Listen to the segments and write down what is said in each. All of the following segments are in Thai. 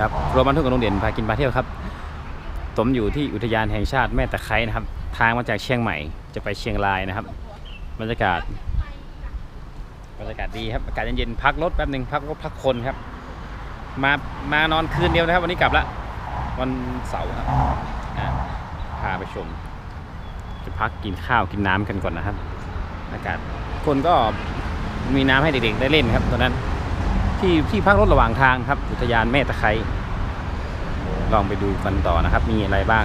ครับรวมบันทุกกับโรงเรียนพากินพาเที่ยวครับผมอยู่ที่อุทยานแห่งชาติแม่ตะไคร้นะครับ ทางมาจากเชียงใหม่จะไปเชียงรายนะครับ บรรยากาศบรรยากาศดีครับอากาศเย็นๆพักรถแป๊บหนึ่งพักรถพักคนครับ มามานอนคืนเดียวนะครับ วันนี้กลับละวันเสาร์ครับพาไปชม จะพักกินข้าวกินน้ำกันก่อนนะครับ อากาศคนก็มีน้ำให้เด็กๆได้เล่นครับตอนนั้น ที่ที่พักรถระหว่างทางครับ อุทยานแม่ตะไคร้ลองไปดูกันต่อนะครับ มีอะไรบ้าง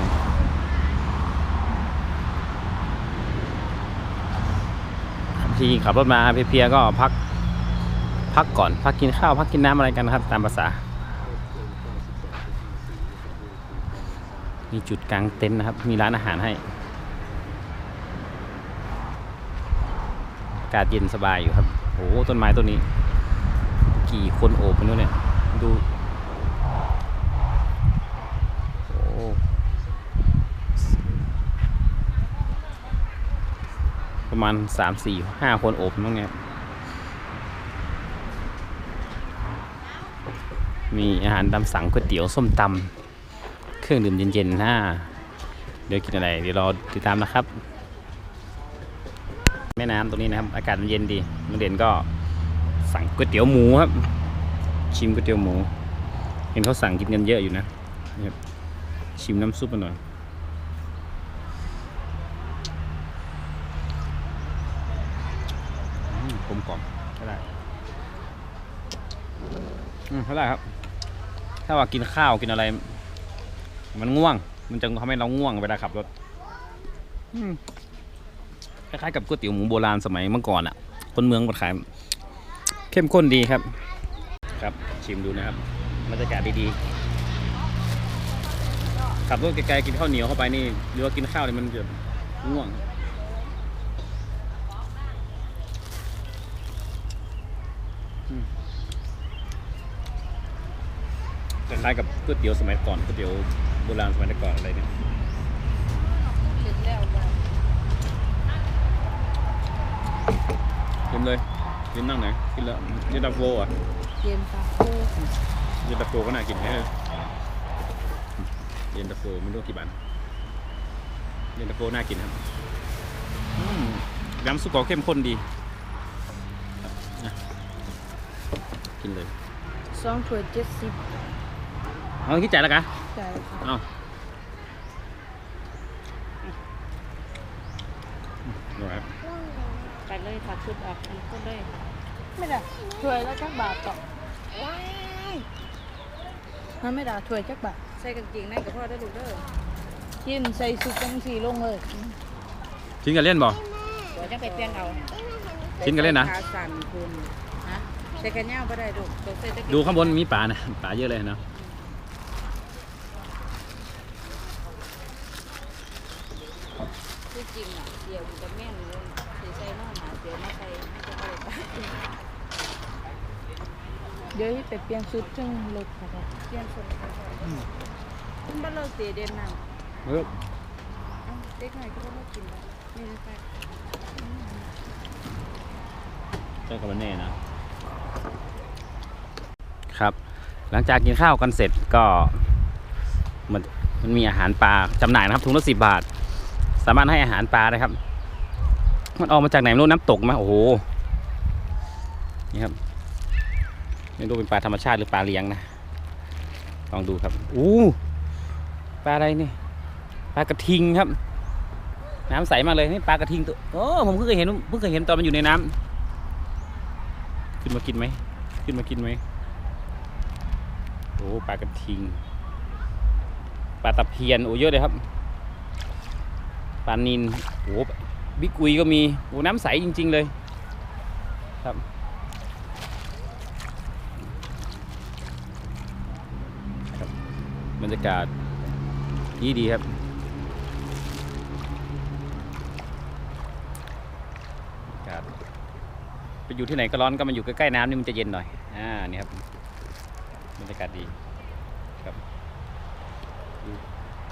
ที่ขับรถมาเพียๆก็พัก พักก่อนพักกินข้าว พักกินน้ำอะไรกันครับ ตามภาษา มีจุดกลางเต็นท์นะครับ มีร้านอาหารให้อากาศเย็นสบายอยู่ครับโอ้ต้นไม้ต้นนี้ กี่คนโอบกันด้วยเนี่ย ดูประมาณสามสี่ห้าคนโอบมั้งเนี่ยมีอาหารตามสั่งก๋วยเตี๋ยวส้มตำเครื่องดื่มเย็นๆนะเดี๋ยวกินอะไร เดี๋ยวรอติดตามนะครับ แม่น้ำตรงนี้นะครับ อากาศมันเย็นดีโรงเรียนก็ สั่งก๋วยเตี๋ยวหมูครับ ชิมก๋วยเตี๋ยวหมู เห็นเขาสั่งกินกันเยอะอยู่นะครับชิมน้ำซุปกันหน่อยอืมกลมกล่อมใช่ได้อืมใช่ได้ครับ ถ้าว่ากินข้าวกินอะไร มันง่วง มันจะทำให้เราง่วงเวลาขับรถคล้ายๆกับก๋วยเตี๋ยวหมูโบราณสมัยเมื่อก่อนอะ คนเมืองมาขาย เข้มข้นดีครับ ครับชิมดูนะครับบรรยากาศดีๆขับรถไกลๆกินข้าวเหนียวเข้าไปนี่หรือว่ากินข้าวนี่มันจะง่วงคล้ายๆกับก๋วยเตี๋ยวสมัยก่อนก๋วยเตี๋ยวโบราณสมัยก่อนอะไรเนี่ยเสร็จแล้วบ่กินเลย กินนั่งไหนกินแล้วเย็นตาโฟอะเกมตาโคเย็นตาโฟก็น่ากินแค่เย็นตาโฟไม่รู้กี่บาทเย็นตาโฟน่ากินครับอืมน้ำซุปก็เข้มข้นดีครับนะกินเลยสองถ้วยเจ็ดสิบเอาคิดใจายแล้วกันใช่ค่ะเอาเอาครับ ไปเลยถัดชุดออกมันก็เลยไม่ได้ถ้วยแล้วจักบาทต่อมันไม่ได้ถ้วยจักบาทใส่กางเกงในกับพ่อได้ลูกเด้อกินใส่ซุปจังสีลงเลยชิ้นกันเล่นบ่เดี๋ยวจะไปเปลี่ยนเอาชิ้นกันเล่นนะขาสั่นคุณฮะใส่แขนยาวก็ได้ลูกต้องใส่ตะเกียดูข้างบนมีป่านะป่าเยอะเลยเนาะที่จริงอะเดี๋ยวมันจะแม่นเลยใส่ใส่นอกหนาเดี๋ยวมาใส่ไม่จะไปเดี๋ยวไปเปลี่ยนชุดจังรถค่ะเปลี่ยนคนก็ได้คุณบ้านเราเสียเด่นนั่งเออเอ้าเด็กหน่อยก็ต้องมากินแล้วนี่นะไปเจ้ากับมันแน่นะครับ หลังจากกินข้าวกันเสร็จก็มันมันมีอาหารปลาจำหน่ายนะครับถุงละสิบบาท สามารถให้อาหารปลาได้ครับ มันออกมาจากไหนไม่รู้น้ำตกไหมโอ้โหนี่ครับไม่รู้เป็นปลาธรรมชาติหรือปลาเลี้ยงนะลองดูครับอู้ปลาอะไรนี่ปลากระทิงครับ น้ำใสมากเลยนี่ปลากระทิงตัวโอ้ผมเพิ่งเคยเห็นเพิ่งเคยเห็นตอนมันอยู่ในน้ำขึ้นมากินไหมขึ้นมากินไหมโอ้ปลากระทิงปลาตะเพียนโอ้เยอะเลยครับปลานินโอ้ บิ๊กอุยก็มีโอ้น้ำใสจริง ๆ เลยครับครับรรยากาศดีดีครับบรรยากาศไปอยู่ที่ไหนก็ร้อนก็มาอยู่ใกล้ๆน้ำนี่มันจะเย็นหน่อย อ่า นี่ครับ บรรยากาศดีครับ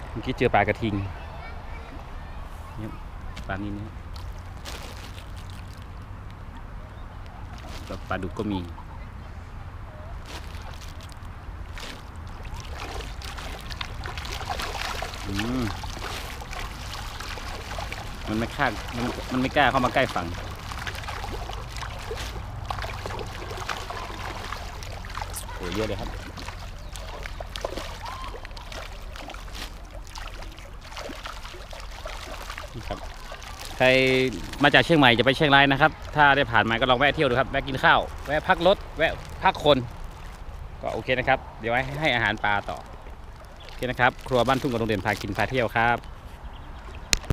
เมื่อกี้เจอปลากระทิงนี่ ปลานิลนะปลาดุกก็มี มันไม่ค่ามันมันไม่กล้าเข้ามาใกล้ฝั่ง โอ้เยอะเลยครับ รมาจากเชียงใหม่จะไปเชียงรายนะครับ ถ้าได้ผ่านมาก็ลองแวะเที่ยวดูครับ แวะกินข้าว แวะพักรถ แวะพักคน ก็โอเคนะครับ เดี๋ยวไว้ให้อาหารปลาต่อ โอเคนะครับ ครัวบ้านทุ่งกับโรงเรียนพากินพาเที่ยวครับ